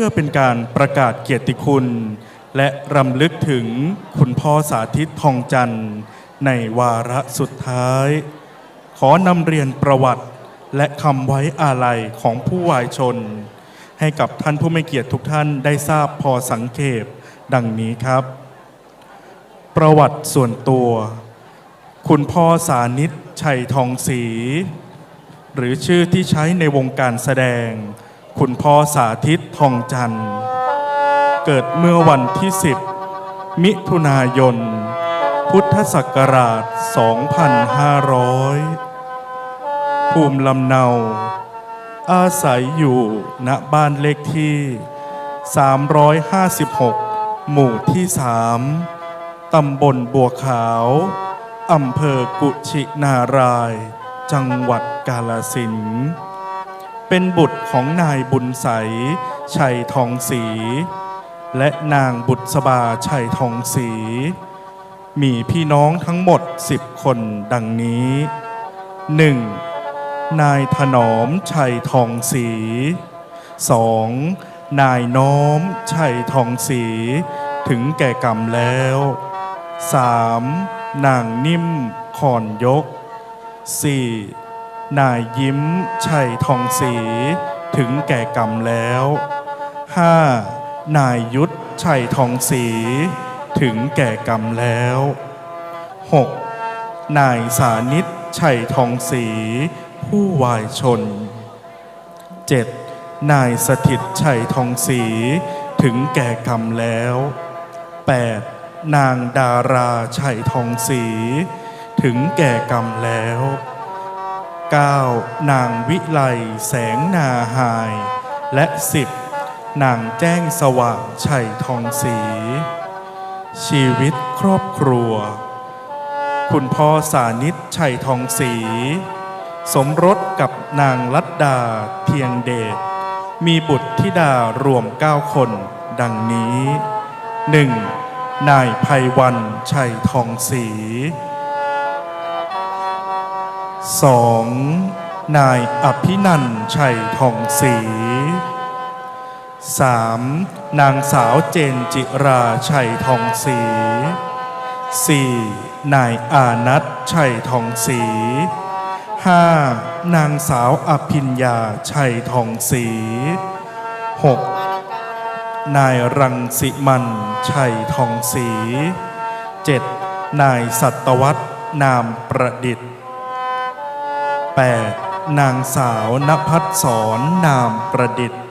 พื่อเป็นการประกาศเกียรติคุณ และรำลึกถึงคุณพ่อสาธิตทองจันทร์ในวาระสุดท้าย ขอนำเรียนประวัติและคำไว้อาลัยของผู้วายชน ให้กับท่านผู้ไม่เกียรติทุกท่านได้ทราบพอสังเขปดังนี้ครับ ประวัติส่วนตัว คุณพ่อสานิตชัยทองศรีหรือชื่อที่ใช้ในวงการแสดง คุณพ่อสาธิตทองจันทร์ เกิดเมื่อวันที่ 10 มิถุนายน พุทธศักราช 2500 ภูมิลำเนา อาศัยอยู่ณบ้านเลขที่ 356 หมู่ที่ 3 ตำบลบัวขาวอำเภอกุชินาราย จังหวัดกาลสินธุ์ เป็นบุตรของนายบุญใส ชัยทองศรี และนางบุษบาชัยทองศรีมีพี่น้องทั้งหมด10คนดังนี้ 1. นายถนอมชัยทองศรี 2. นายน้อมชัยทองศรีถึงแก่กรรมแล้ว 3. นางนิ่มขอนยก 4. นายยิ้มชัยทองศรีถึงแก่กรรมแล้ว 5. นายยุทธชัยทองศรีถึงแก่กรรมแล้ว 6. นายสานิตชัยทองศรีผู้วายชน 7. นายสถิตชัยทองศรีถึงแก่กรรมแล้ว 8. นางดาราชัยทองศรีถึงแก่กรรมแล้ว 9. นางวิไลแสงนาหาย และ 10. นางแจ้งสว่างชัยทองศรีชีวิตครอบครัว คุณพ่อสานิตชัยทองศรีสมรสกับนางลัดดาเทียงเดชมีบุตรธิดารวม 9 คน ดังนี้ 1. นายภัยวันชัยทองศรี 2. นายอภินันชัยทองศรี 3. นางสาวเจนจิราชัยทองศรี 4. นายอานัทชัยทองศรี 5. นางสาวอภิญญาชัยทองศรี 6. นายรังสิมันชัยทองศรี 7. นายสัตวัตนามประดิษฐ์ 8. นางสาวนภัสสรนามประดิษฐ์